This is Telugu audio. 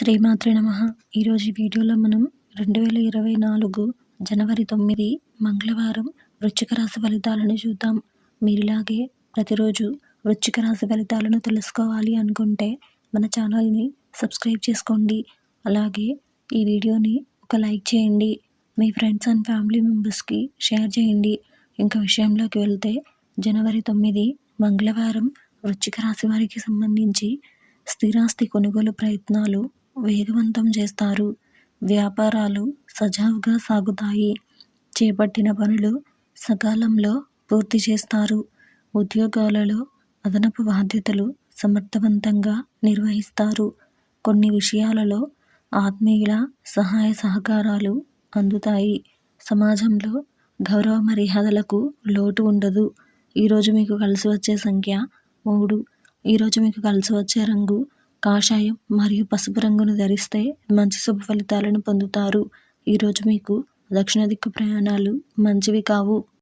శ్రీమాత్రే నమ. ఈరోజు వీడియోలో మనం రెండు వేల ఇరవై నాలుగు జనవరి తొమ్మిది మంగళవారం వృశ్చిక రాశి ఫలితాలను చూద్దాం. మీరిలాగే ప్రతిరోజు వృశ్చిక రాశి ఫలితాలను తెలుసుకోవాలి అనుకుంటే మన ఛానల్ని సబ్స్క్రైబ్ చేసుకోండి. అలాగే ఈ వీడియోని ఒక లైక్ చేయండి. మీ ఫ్రెండ్స్ అండ్ ఫ్యామిలీ మెంబర్స్కి షేర్ చేయండి. ఇంకా విషయంలోకి వెళ్తే జనవరి తొమ్మిది మంగళవారం వృశ్చిక రాశి వారికి సంబంధించి స్థిరాస్తి కొనుగోలు ప్రయత్నాలు వేగవంతం చేస్తారు. వ్యాపారాలు సజావుగా సాగుతాయి. చేపట్టిన పనులు సకాలంలో పూర్తి చేస్తారు. ఉద్యోగాలలో అదనపు బాధ్యతలు సమర్థవంతంగా నిర్వహిస్తారు. కొన్ని విషయాలలో ఆత్మీయుల సహాయ సహకారాలు అందుతాయి. సమాజంలో గౌరవ మర్యాదలకు లోటు ఉండదు. ఈరోజు మీకు కలిసి వచ్చే సంఖ్య మూడు. ఈరోజు మీకు కలిసి వచ్చే రంగు కాషాయం మరియు పసుపు రంగును ధరిస్తే మంచి శుభ ఫలితాలను పొందుతారు. ఈరోజు మీకు దక్షిణ దిక్కు ప్రయాణాలు మంచివి కావు.